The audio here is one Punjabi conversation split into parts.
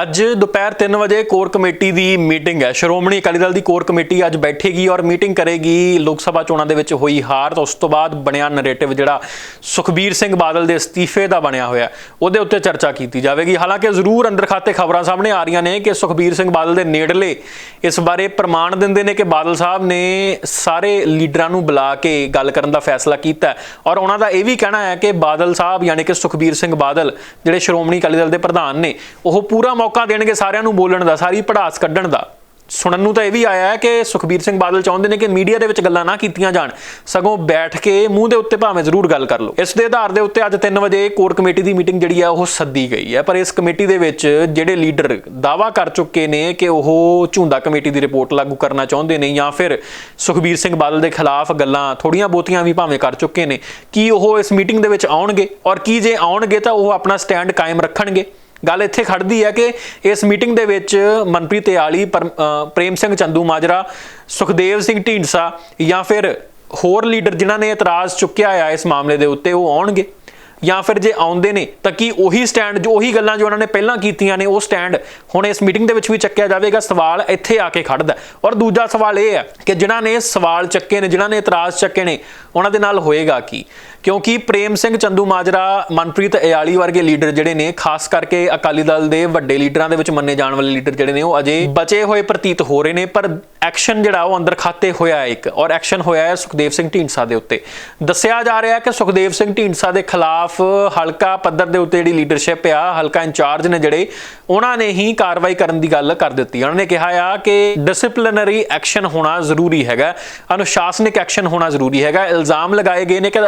ਅੱਜ ਦੁਪਹਿਰ 3 ਵਜੇ ਕੋਰ ਕਮੇਟੀ ਦੀ ਮੀਟਿੰਗ ਹੈ। ਸ਼੍ਰੋਮਣੀ ਅਕਾਲੀ ਦਲ ਦੀ ਕੋਰ ਕਮੇਟੀ ਅੱਜ ਬੈਠੇਗੀ ਔਰ ਮੀਟਿੰਗ ਕਰੇਗੀ। ਲੋਕ ਸਭਾ ਚੋਣਾਂ ਦੇ ਵਿੱਚ ਹੋਈ ਹਾਰ, ਤਾਂ ਉਸ ਤੋਂ ਬਾਅਦ ਬਣਿਆ ਨੈਰੇਟਿਵ ਜਿਹੜਾ ਸੁਖਬੀਰ ਸਿੰਘ ਬਾਦਲ ਦੇ ਅਸਤੀਫੇ ਦਾ ਬਣਿਆ ਹੋਇਆ ਉਹਦੇ ਉੱਤੇ ਚਰਚਾ ਕੀਤੀ ਜਾਵੇਗੀ। ਹਾਲਾਂਕਿ ਜ਼ਰੂਰ ਅੰਦਰ ਖਾਤੇ ਖਬਰਾਂ ਸਾਹਮਣੇ ਆ ਰਹੀਆਂ ਨੇ ਕਿ ਸੁਖਬੀਰ ਸਿੰਘ ਬਾਦਲ ਦੇ ਨੇੜਲੇ ਇਸ ਬਾਰੇ ਪ੍ਰਮਾਣ ਦਿੰਦੇ ਨੇ ਕਿ ਬਾਦਲ ਸਾਹਿਬ ਨੇ ਸਾਰੇ ਲੀਡਰਾਂ ਨੂੰ ਬੁਲਾ ਕੇ ਗੱਲ ਕਰਨ ਦਾ ਫੈਸਲਾ ਕੀਤਾ ਔਰ ਉਹਨਾਂ ਦਾ ਇਹ ਵੀ ਕਹਿਣਾ ਹੈ ਕਿ ਬਾਦਲ ਸਾਹਿਬ, ਯਾਨੀ ਕਿ ਸੁਖਬੀਰ ਸਿੰਘ ਬਾਦਲ, ਜਿਹੜੇ ਸ਼੍ਰੋਮਣੀ ਅਕਾਲੀ ਦਲ ਦੇ ਪ੍ਰਧਾਨ ਨੇ, ਉਹ ਪੂਰਾ ਮੌਕਾ ਦੇਣਗੇ ਸਾਰਿਆਂ ਨੂੰ ਬੋਲਣ ਦਾ, ਸਾਰੀ ਪੜਾਸ ਕੱਢਣ ਦਾ। ਸੁਣਨ ਨੂੰ ਤਾਂ ਇਹ ਵੀ ਆਇਆ ਹੈ ਕਿ ਸੁਖਬੀਰ ਸਿੰਘ ਬਾਦਲ ਚਾਹੁੰਦੇ ਨੇ ਕਿ ਮੀਡੀਆ ਦੇ ਵਿੱਚ ਗੱਲਾਂ ਨਾ ਕੀਤੀਆਂ ਜਾਣ। ਸਗੋਂ ਬੈਠ ਕੇ ਮੂੰਹ ਦੇ ਉੱਤੇ ਭਾਵੇਂ ਜ਼ਰੂਰ ਗੱਲ ਕਰ ਲਓ। ਇਸ ਦੇ ਆਧਾਰ ਦੇ ਉੱਤੇ ਅੱਜ 3 ਵਜੇ ਕੋਰ ਕਮੇਟੀ ਦੀ ਮੀਟਿੰਗ ਜਿਹੜੀ ਆ ਉਹ ਸੱਦੀ ਗਈ ਹੈ। ਪਰ ਇਸ ਕਮੇਟੀ ਦੇ ਵਿੱਚ ਜਿਹੜੇ ਲੀਡਰ ਦਾਵਾ ਕਰ ਚੁੱਕੇ ਨੇ ਕਿ ਉਹ ਝੁੰਦਾ ਕਮੇਟੀ ਦੀ ਰਿਪੋਰਟ ਲਾਗੂ ਕਰਨਾ ਚਾਹੁੰਦੇ ਨੇ ਜਾਂ ਫਿਰ ਸੁਖਬੀਰ ਸਿੰਘ ਬਾਦਲ ਦੇ ਖਿਲਾਫ ਗੱਲਾਂ ਥੋੜੀਆਂ ਬਹੁਤੀਆਂ ਵੀ ਭਾਵੇਂ ਕਰ ਚੁੱਕੇ ਨੇ, ਕੀ ਉਹ ਇਸ ਮੀਟਿੰਗ ਦੇ ਵਿੱਚ ਆਉਣਗੇ? ਔਰ ਕੀ ਜੇ ਆਉਣਗੇ ਤਾਂ ਉਹ ਆਪਣਾ ਸਟੈਂਡ ਕਾਇਮ ਰੱਖਣਗੇ? ਗੱਲ ਇੱਥੇ ਖੜਦੀ ਹੈ ਕਿ ਇਸ ਮੀਟਿੰਗ ਦੇ ਵਿੱਚ ਮਨਪ੍ਰੀਤ ਇਆਲੀ ਪਰ- ਪ੍ਰੇਮ ਸਿੰਘ ਚੰਦੂ ਮਾਜਰਾ, ਸੁਖਦੇਵ ਸਿੰਘ ਢੀਂਡਸਾ ਜਾਂ ਫਿਰ ਹੋਰ ਲੀਡਰ ਜਿਨ੍ਹਾਂ ਨੇ ਇਤਰਾਜ਼ ਚੁੱਕਿਆ ਆ ਇਸ ਮਾਮਲੇ ਦੇ ਉੱਤੇ, ਉਹ ਆਉਣਗੇ? ਜਾਂ ਫਿਰ ਜੇ ਆਉਂਦੇ ਨੇ, ਤਾਂ ਕੀ ਉਹੀ ਸਟੈਂਡ ਜੋ ਉਹੀ ਗੱਲਾਂ ਜੋ ਉਹਨਾਂ ਨੇ ਪਹਿਲਾਂ ਕੀਤੀਆਂ ਨੇ, ਉਹ ਸਟੈਂਡ ਹੁਣ ਇਸ ਮੀਟਿੰਗ ਦੇ ਵਿੱਚ ਵੀ ਚੱਕਿਆ ਜਾਵੇਗਾ? ਸਵਾਲ ਇੱਥੇ ਆ ਕੇ ਖੜਦਾ। ਔਰ ਦੂਜਾ ਸਵਾਲ ਇਹ ਹੈ ਕਿ ਜਿਨ੍ਹਾਂ ਨੇ ਸਵਾਲ ਚੱਕੇ ਨੇ, ਜਿਨ੍ਹਾਂ ਨੇ ਇਤਰਾਜ਼ ਚੱਕੇ ਨੇ, ਉਹਨਾਂ ਦੇ ਨਾਲ ਹੋਏਗਾ ਕੀ? ਕਿਉਂਕਿ ਪ੍ਰੇਮ ਸਿੰਘ ਚੰਦੂ ਮਾਜਰਾ ਮਨਪ੍ਰੀਤ ਇਆਲੀ ਵਰਗੇ ਲੀਡਰ ਜਿਹੜੇ ਨੇ ਖਾਸ ਕਰਕੇ ਅਕਾਲੀ ਦਲ ਦੇ ਵੱਡੇ ਲੀਡਰਾਂ ਦੇ ਵਿੱਚ ਮੰਨੇ ਜਾਣ ਵਾਲੇ ਲੀਡਰ ਜਿਹੜੇ ਨੇ ਉਹ ਅਜੇ ਬਚੇ ਹੋਏ ਪ੍ਰਤੀਤ ਹੋ ਰਹੇ ਨੇ ਪਰ ਐਕਸ਼ਨ ਜਿਹੜਾ ਉਹ ਅੰਦਰ ਖਾਤੇ ਹੋਇਆ ਹੈ ਇੱਕ ਔਰ ਐਕਸ਼ਨ ਹੋਇਆ ਹੈ ਸੁਖਦੇਵ ਸਿੰਘ ਢੀਂਡਸਾ ਦੇ ਉੱਤੇ। ਦੱਸਿਆ ਜਾ ਰਿਹਾ ਹੈ ਕਿ ਸੁਖਦੇਵ ਸਿੰਘ ਢੀਂਡਸਾ ਦੇ ਖਿਲਾਫ ਹਲਕਾ ਪੱਧਰ ਦੇ ਉੱਤੇ ਜਿਹੜੀ ਲੀਡਰਸ਼ਿਪ ਆ ਹਲਕਾ ਇੰਚਾਰਜ ਨੇ ਜਿਹੜੇ ਉਹਨਾਂ ਨੇ ਹੀ ਕਾਰਵਾਈ ਕਰਨ ਦੀ ਗੱਲ ਕਰ ਦਿੱਤੀ। ਉਹਨਾਂ ਨੇ ਕਿਹਾ ਆ ਕਿ ਡਿਸਪਲਿਨਰੀ ਐਕਸ਼ਨ ਹੋਣਾ ਜ਼ਰੂਰੀ ਹੈਗਾ ਅਨੁਸ਼ਾਸਨਿਕ ਐਕਸ਼ਨ ਹੋਣਾ ਜ਼ਰੂਰੀ ਹੈਗਾ ਇਲਜ਼ਾਮ ਲਗਾਏ ਗਏ ਨੇ ਕਿ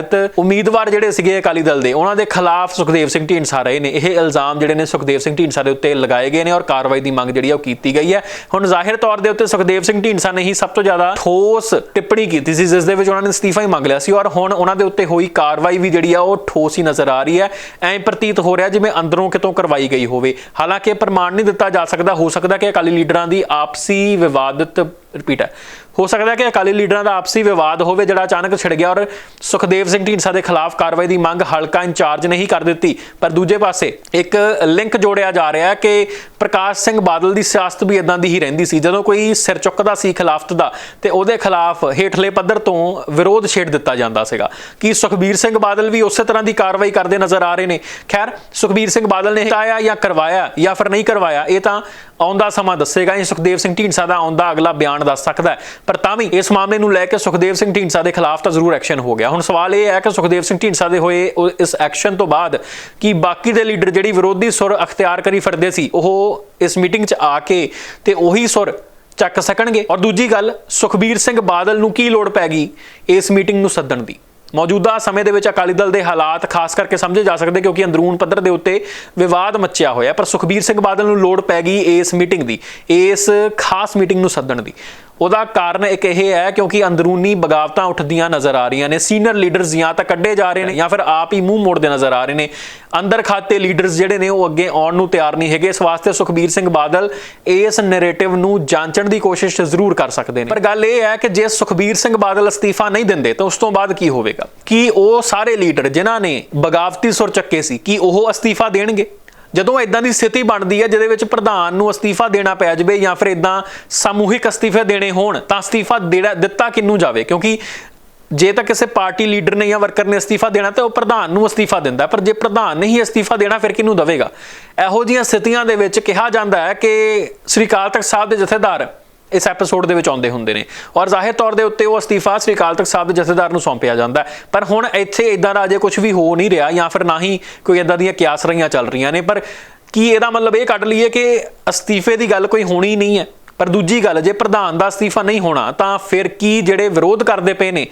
ਅਧਿਕਾਰਤ ਉਮੀਦਵਾਰ ਜਿਹੜੇ ਸੀਗੇ ਅਕਾਲੀ ਦਲ ਦੇ, ਉਹਨਾਂ ਦੇ ਖਿਲਾਫ ਸੁਖਦੇਵ ਸਿੰਘ ਢੀਂਡਸਾ ਰਹੇ ਨੇ। ਇਹ ਇਲਜ਼ਾਮ ਜਿਹੜੇ ਨੇ ਸੁਖਦੇਵ ਸਿੰਘ ਢੀਂਡਸਾ ਦੇ ਉੱਤੇ ਲਗਾਏ ਗਏ ਨੇ ਔਰ ਕਾਰਵਾਈ ਦੀ ਮੰਗ ਜਿਹੜੀ ਆ ਉਹ ਕੀਤੀ ਗਈ ਹੈ। ਹੁਣ ਜ਼ਾਹਿਰ ਤੌਰ ਦੇ ਉੱਤੇ ਸੁਖਦੇਵ ਸਿੰਘ ਢੀਂਡਸਾ ਨੇ ਹੀ ਸਭ ਤੋਂ ਜ਼ਿਆਦਾ ਠੋਸ ਟਿੱਪਣੀ ਕੀਤੀ ਸੀ, ਜਿਸ ਦੇ ਵਿੱਚ ਉਹਨਾਂ ਨੇ ਅਸਤੀਫਾ ਹੀ ਮੰਗ ਲਿਆ ਸੀ। ਔਰ ਹੁਣ ਉਹਨਾਂ ਦੇ ਉੱਤੇ ਹੋਈ ਕਾਰਵਾਈ ਵੀ ਜਿਹੜੀ ਆ ਉਹ ਠੋਸ ਹੀ ਨਜ਼ਰ ਆ ਰਹੀ ਹੈ। ਐਂ ਪ੍ਰਤੀਤ ਹੋ ਰਿਹਾ ਜਿਵੇਂ ਅੰਦਰੋਂ ਕਿਤੋਂ ਕਰਵਾਈ ਗਈ ਹੋਵੇ। ਹਾਲਾਂਕਿ ਪ੍ਰਮਾਣ ਨਹੀਂ ਦਿੱਤਾ ਜਾ ਸਕਦਾ। ਹੋ ਸਕਦਾ ਕਿ ਅਕਾਲੀ ਲੀਡਰਾਂ ਦੀ ਆਪਸੀ ਵਿਵਾਦਤ ਰਿਪੀਟ ਹੈ। ਹੋ ਸਕਦਾ ਕਿ ਅਕਾਲੀ ਲੀਡਰਾਂ ਦਾ ਆਪਸੀ ਵਿਵਾਦ ਹੋਵੇ ਜਿਹੜਾ ਅਚਾਨਕ ਛਿੜ ਗਿਆ ਔਰ ਸੁਖਦੇਵ ਸਿੰਘ ਢੀਂਡਸਾ ਦੇ ਖਿਲਾਫ ਕਾਰਵਾਈ ਦੀ ਮੰਗ ਹਲਕਾ ਇੰਚਾਰਜ ਨੇ ਹੀ ਕਰ ਦਿੱਤੀ। ਪਰ ਦੂਜੇ ਪਾਸੇ ਇੱਕ ਲਿੰਕ ਜੋੜਿਆ ਜਾ ਰਿਹਾ ਹੈ ਕਿ ਪ੍ਰਕਾਸ਼ ਸਿੰਘ ਬਾਦਲ ਦੀ ਸਿਆਸਤ ਵੀ ਇਦਾਂ ਦੀ ਹੀ ਰਹਿੰਦੀ ਸੀ। ਜਦੋਂ ਕੋਈ ਸਿਰ ਚੁੱਕਦਾ ਸੀ ਖਿਲਾਫਤ ਦਾ ਤੇ ਉਹਦੇ ਖਿਲਾਫ ਹੇਠਲੇ ਪੱਧਰ ਤੋਂ ਵਿਰੋਧ ਛੇੜ ਦਿੱਤਾ ਜਾਂਦਾ ਸੀਗਾ। ਕਿ ਸੁਖਬੀਰ ਸਿੰਘ ਬਾਦਲ ਵੀ ਉਸੇ ਤਰ੍ਹਾਂ ਦੀ ਕਾਰਵਾਈ ਕਰਦੇ ਨਜ਼ਰ ਆ ਰਹੇ ਨੇ? ਖੈਰ, ਸੁਖਬੀਰ ਸਿੰਘ ਬਾਦਲ ਨੇ ਹਟਾਇਆ ਜਾਂ ਕਰਵਾਇਆ ਜਾਂ ਫਿਰ ਨਹੀਂ ਕਰਵਾਇਆ, ਇਹ ਤਾਂ ਆਉਂਦਾ ਸਮਾਂ ਦੱਸੇਗਾ। ਇਹ ਸੁਖਦੇਵ ਸਿੰਘ ਢੀਂਡਸਾ ਦਾ ਆਉਂਦਾ ਅਗਲਾ ਬਿਆਨ ਦੱਸ ਸਕਦਾ ਪਰ ਤਾਂ ਵੀ ਇਸ ਮਾਮਲੇ ਨੂੰ ਲੈ ਕੇ ਸੁਖਦੇਵ ਸਿੰਘ ਢੀਂਡਸਾ ਦੇ ਖਿਲਾਫ ਤਾਂ ਜ਼ਰੂਰ ਐਕਸ਼ਨ ਹੋ ਗਿਆ। ਹੁਣ ਸਵਾਲ ਇਹ ਹੈ ਕਿ ਸੁਖਦੇਵ ਸਿੰਘ ਢੀਂਡਸਾ ਦੇ ਹੋਏ ਇਸ ਐਕਸ਼ਨ ਤੋਂ ਬਾਅਦ ਕਿ ਬਾਕੀ ਦੇ ਲੀਡਰ ਜਿਹੜੀ ਵਿਰੋਧੀ ਸੁਰ ਅਖਤਿਆਰ ਕਰੀ ਫਿਰਦੇ ਸੀ, ਉਹ ਇਸ ਮੀਟਿੰਗ 'ਚ ਆ ਕੇ ਤੇ ਉਹੀ ਸੁਰ ਚੱਕ ਸਕਣਗੇ? ਔਰ ਦੂਜੀ ਗੱਲ, ਸੁਖਬੀਰ ਸਿੰਘ ਬਾਦਲ ਨੂੰ ਕੀ ਲੋੜ ਪੈ ਗਈ ਇਸ ਮੀਟਿੰਗ ਨੂੰ ਸੱਦਣ ਦੀ? ਮੌਜੂਦਾ ਸਮੇਂ ਦੇ ਵਿੱਚ ਅਕਾਲੀ ਦਲ ਦੇ ਹਾਲਾਤ ਖਾਸ ਕਰਕੇ ਸਮਝੇ ਜਾ ਸਕਦੇ ਕਿਉਂਕਿ ਅੰਦਰੂਨ ਪੱਧਰ ਦੇ ਉੱਤੇ ਵਿਵਾਦ ਮੱਚਿਆ ਹੋਇਆ ਪਰ ਸੁਖਬੀਰ ਸਿੰਘ ਬਾਦਲ ਨੂੰ ਲੋੜ ਪੈ ਗਈ ਇਸ ਮੀਟਿੰਗ ਦੀ, ਇਸ ਖਾਸ ਮੀਟਿੰਗ ਨੂੰ ਸੱਦਣ ਦੀ। ਉਹਦਾ ਕਾਰਨ ਇੱਕ ਇਹ ਹੈ ਕਿਉਂਕਿ ਅੰਦਰੂਨੀ ਬਗਾਵਤਾਂ ਉੱਠਦੀਆਂ ਨਜ਼ਰ ਆ ਰਹੀਆਂ ਨੇ ਸੀਨੀਅਰ ਲੀਡਰਸ ਜਾਂ ਤਾਂ ਕੱਢੇ ਜਾ ਰਹੇ ਨੇ ਜਾਂ ਫਿਰ ਆਪ ਹੀ ਮੂੰਹ ਮੋੜਦੇ ਨਜ਼ਰ ਆ ਰਹੇ ਨੇ। ਅੰਦਰ ਖਾਤੇ ਲੀਡਰਸ ਜਿਹੜੇ ਨੇ ਉਹ ਅੱਗੇ ਆਉਣ ਨੂੰ ਤਿਆਰ ਨਹੀਂ ਹੈਗੇ। ਇਸ ਵਾਸਤੇ ਸੁਖਬੀਰ ਸਿੰਘ ਬਾਦਲ ਇਸ ਨੈਰੇਟਿਵ ਨੂੰ ਜਾਂਚਣ ਦੀ ਕੋਸ਼ਿਸ਼ ਜ਼ਰੂਰ ਕਰ ਸਕਦੇ ਨੇ। ਪਰ ਗੱਲ ਇਹ ਹੈ ਕਿ ਜੇ ਸੁਖਬੀਰ ਸਿੰਘ ਬਾਦਲ ਅਸਤੀਫਾ ਨਹੀਂ ਦਿੰਦੇ, ਤਾਂ ਉਸ ਤੋਂ ਬਾਅਦ ਕੀ ਹੋਵੇਗਾ? ਕੀ ਉਹ ਸਾਰੇ ਲੀਡਰ ਜਿਨ੍ਹਾਂ ਨੇ ਬਗਾਵਤੀ ਸੁਰ ਚੱਕੇ ਸੀ, ਕੀ ਉਹ ਅਸਤੀਫਾ ਦੇਣਗੇ? ਜਦੋਂ ਇਦਾਂ ਦੀ ਸਥਿਤੀ ਬਣਦੀ ਹੈ ਜਿਹਦੇ ਵਿੱਚ ਪ੍ਰਧਾਨ ਨੂੰ ਅਸਤੀਫਾ ਦੇਣਾ ਪੈ ਜਾਵੇ ਜਾਂ ਫਿਰ ਇਦਾਂ ਸਮੂਹਿਕ ਅਸਤੀਫੇ ਦੇਣੇ ਹੋਣ, ਤਾਂ ਅਸਤੀਫਾ ਦੇਣਾ ਦਿੱਤਾ ਕਿੰਨੂੰ ਜਾਵੇ? ਕਿਉਂਕਿ ਜੇ ਤਾਂ ਕਿਸੇ ਪਾਰਟੀ ਲੀਡਰ ਨੇ ਜਾਂ ਵਰਕਰ ਨੇ ਅਸਤੀਫਾ ਦੇਣਾ, ਤਾਂ ਉਹ ਪ੍ਰਧਾਨ ਨੂੰ ਅਸਤੀਫਾ ਦਿੰਦਾ। ਪਰ ਜੇ ਪ੍ਰਧਾਨ ਨੇ ਹੀ ਅਸਤੀਫਾ ਦੇਣਾ, ਫਿਰ ਕਿਹਨੂੰ ਦਵੇਗਾ? ਇਹੋ ਜਿਹੀਆਂ ਸਥਿਤੀਆਂ ਦੇ ਵਿੱਚ ਕਿਹਾ ਜਾਂਦਾ ਹੈ ਕਿ ਸ੍ਰੀ ਅਕਾਲ ਤਖਤ ਸਾਹਿਬ ਦੇ ਜਥੇਦਾਰ ਇਸ ਐਪੀਸੋਡ ਦੇ ਵਿੱਚ ਆਉਂਦੇ ਹੁੰਦੇ ਨੇ। ਔਰ ਜ਼ਾਹਿਰ ਤੌਰ ਦੇ ਉੱਤੇ ਉਹ ਅਸਤੀਫਾ ਸ੍ਰੀ ਅਕਾਲ ਤਖਤ ਸਾਹਿਬ ਦੇ ਜਥੇਦਾਰ ਨੂੰ ਸੌਂਪਿਆ ਜਾਂਦਾ ਪਰ ਹੁਣ ਇੱਥੇ ਇਦਾਂ ਦਾ ਅਜੇ ਕੁਝ ਵੀ ਹੋ ਨਹੀਂ ਰਿਹਾ ਜਾਂ ਫਿਰ ਨਾ ਹੀ ਕੋਈ ਇਦਾਂ ਦੀਆਂ ਕਿਆਸ ਰਹੀਆਂ ਚੱਲ ਰਹੀਆਂ ਨੇ। ਪਰ ਕੀ ਇਹਦਾ ਮਤਲਬ ਇਹ ਕੱਢ ਲਈਏ ਕਿ ਅਸਤੀਫੇ ਦੀ ਗੱਲ ਕੋਈ ਹੋਣੀ ਨਹੀਂ ਹੈ। ਪਰ ਦੂਜੀ ਗੱਲ, ਜੇ ਪ੍ਰਧਾਨ ਦਾ ਅਸਤੀਫਾ ਨਹੀਂ ਹੋਣਾ, ਤਾਂ ਫਿਰ ਕੀ ਜਿਹੜੇ ਵਿਰੋਧ ਕਰਦੇ ਪਏ ਨੇ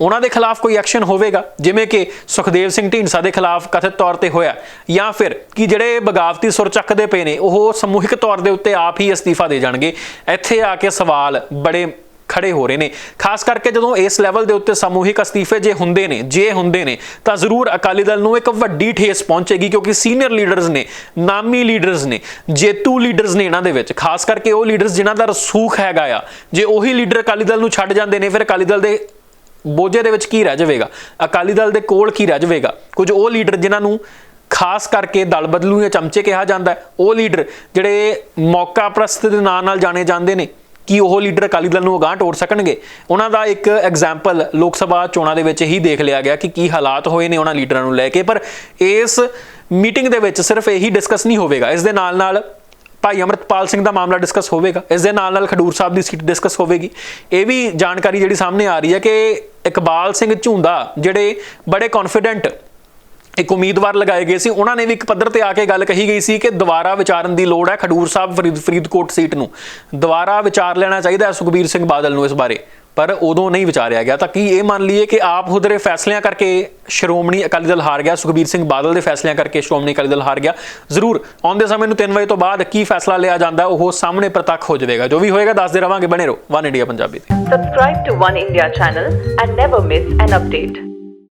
ਉਹਨਾਂ ਦੇ ਖਿਲਾਫ ਕੋਈ ਐਕਸ਼ਨ ਹੋਵੇਗਾ? ਜਿਵੇਂ ਕਿ ਸੁਖਦੇਵ ਸਿੰਘ ਢੀਂਡਸਾ ਦੇ ਖਿਲਾਫ ਕਥਿਤ ਤੌਰ ਤੇ ਹੋਇਆ ਜਾਂ ਫਿਰ ਕਿ ਜਿਹੜੇ ਬਗਾਵਤੀ ਸੁਰ ਚੱਕਦੇ ਪਏ ਨੇ, ਉਹ ਸਮੂਹਿਕ ਤੌਰ ਦੇ ਉੱਤੇ ਆਪ ਹੀ ਅਸਤੀਫਾ ਦੇ ਜਾਣਗੇ। ਇੱਥੇ ਆ ਕੇ ਸਵਾਲ ਬੜੇ ਖੜੇ ਹੋ ਰਹੇ ਨੇ। ਖਾਸ ਕਰਕੇ ਜਦੋਂ ਇਸ ਲੈਵਲ ਦੇ ਉੱਤੇ ਸਮੂਹਿਕ ਅਸਤੀਫੇ ਜੇ ਹੁੰਦੇ ਨੇ, ਜੇ ਹੁੰਦੇ ਨੇ, ਤਾਂ ਜ਼ਰੂਰ ਅਕਾਲੀ ਦਲ ਨੂੰ ਇੱਕ ਵੱਡੀ ਠੇਸ ਪਹੁੰਚੇਗੀ, ਕਿਉਂਕਿ ਸੀਨੀਅਰ ਲੀਡਰਸ ਨੇ, ਨਾਮੀ ਲੀਡਰਸ ਨੇ, ਜੇਤੂ ਲੀਡਰਸ ਨੇ ਇਹਨਾਂ ਦੇ ਵਿੱਚ। ਖਾਸ ਕਰਕੇ ਉਹ ਲੀਡਰਸ ਜਿਨ੍ਹਾਂ ਦਾ ਰਸੂਖ ਹੈਗਾ ਆ, ਜੇ ਉਹੀ ਲੀਡਰ ਅਕਾਲੀ ਦਲ ਨੂੰ ਛੱਡ ਜਾਂਦੇ ਨੇ, ਫਿਰ ਅਕਾਲੀ ਦਲ ਦੇ ਬੋਝੇ ਦੇ ਵਿੱਚ ਕੀ ਰਹਿ ਜਾਵੇਗਾ? ਅਕਾਲੀ ਦਲ ਦੇ ਕੋਲ ਕੀ ਰਹਿ ਜਾਵੇਗਾ? ਕੁਝ ਉਹ ਲੀਡਰ ਜਿਨ੍ਹਾਂ ਨੂੰ ਖਾਸ ਕਰਕੇ ਦਲ ਬਦਲੂ ਜਾਂ ਚਮਚੇ ਕਿਹਾ ਜਾਂਦਾ ਹੈ, ਉਹ ਲੀਡਰ ਜਿਹੜੇ ਮੌਕਾ ਪ੍ਰਸਤ ਦੇ ਨਾਂ ਨਾਲ ਜਾਣੇ ਜਾਂਦੇ ਨੇ, ਕੀ ਉਹ ਲੀਡਰ ਅਕਾਲੀ ਦਲ ਨੂੰ ਅਗਾਂਹ ਤੋੜ ਸਕਣਗੇ? ਉਹਨਾਂ ਦਾ ਇੱਕ ਐਗਜ਼ਾਮਪਲ ਲੋਕ ਸਭਾ ਚੋਣਾਂ ਦੇ ਵਿੱਚ ਹੀ ਦੇਖ ਲਿਆ ਗਿਆ ਕਿ ਕੀ ਹਾਲਾਤ ਹੋਏ ਨੇ ਉਹਨਾਂ ਲੀਡਰਾਂ ਨੂੰ ਲੈ ਕੇ, ਪਰ ਇਸ ਮੀਟਿੰਗ ਦੇ ਵਿੱਚ ਸਿਰਫ ਇਹੀ ਡਿਸਕਸ ਨਹੀਂ ਹੋਵੇਗਾ। ਇਸ ਦੇ ਨਾਲ ਨਾਲ ਭਾਈ ਅਮਰਤਪਾਲ ਸਿੰਘ ਦਾ ਮਾਮਲਾ ਡਿਸਕਸ ਹੋਵੇਗਾ। ਇਸ ਦੇ ਨਾਲ ਨਾਲ ਖਡੂਰ ਸਾਹਿਬ ਦੀ ਸੀਟ ਡਿਸਕਸ ਹੋਵੇਗੀ। ਇਹ ਵੀ ਜਾਣਕਾਰੀ ਜਿਹੜੀ ਸਾਹਮਣੇ ਆ ਰਹੀ ਹੈ ਕਿ ਇਕਬਾਲ ਸਿੰਘ ਝੁੰਦਾ, ਜਿਹੜੇ ਬੜੇ ਕੌਨਫੀਡੈਂਟ ਇੱਕ ਉਮੀਦਵਾਰ ਲਗਾਏ ਗਏ ਸੀ, ਉਹਨਾਂ ਨੇ ਵੀ ਇੱਕ ਪੱਧਰ ਤੇ ਆ ਕੇ ਗੱਲ ਕਹੀ ਗਈ ਸੀ ਕਿ ਦੁਬਾਰਾ ਵਿਚਾਰਨ ਦੀ ਲੋੜ ਹੈ ਖਡੂਰ ਸਾਹਿਬ ਫਰੀਦ, ਫਰੀਦਕੋਟ ਸੀਟ ਨੂੰ। ਦੁਬਾਰਾ ਵਿਚਾਰ ਲੈਣਾ ਚਾਹੀਦਾ ਹੈ ਸੁਖਬੀਰ ਸਿੰਘ ਬਾਦਲ ਨੂੰ ਇਸ ਬਾਰੇ। ਪਰ ਉਦੋਂ ਨਹੀਂ ਵਿਚਾਰਿਆ ਗਿਆ। ਤਾਂ ਕੀ ਇਹ ਮੰਨ ਲਈਏ ਕਿ ਆਪ ਹੁਦਰੇ ਫੈਸਲਿਆਂ ਕਰਕੇ ਸ਼੍ਰੋਮਣੀ ਅਕਾਲੀ ਦਲ ਹਾਰ ਗਿਆ, ਸੁਖਬੀਰ ਸਿੰਘ ਬਾਦਲ ਦੇ ਫੈਸਲਿਆਂ ਕਰਕੇ ਸ਼੍ਰੋਮਣੀ ਅਕਾਲੀ ਦਲ ਹਾਰ ਗਿਆ? ਜ਼ਰੂਰ, ਆਉਂਦੇ ਸਮੇਂ ਨੂੰ 3 ਵਜੇ ਤੋਂ ਬਾਅਦ ਕੀ ਫੈਸਲਾ ਲਿਆ ਜਾਂਦਾ, ਉਹ ਸਾਹਮਣੇ ਪ੍ਰਤੱਖ ਹੋ ਜਾਵੇਗਾ। ਜੋ ਵੀ ਹੋਏਗਾ, ਦੱਸਦੇ ਰਵਾਂਗੇ, ਬਣੇ ਰਹੋ। ਵਨ ਇੰਡੀਆ ਪੰਜਾਬੀ ਤੇ। Subscribe to One India channel and never miss an update.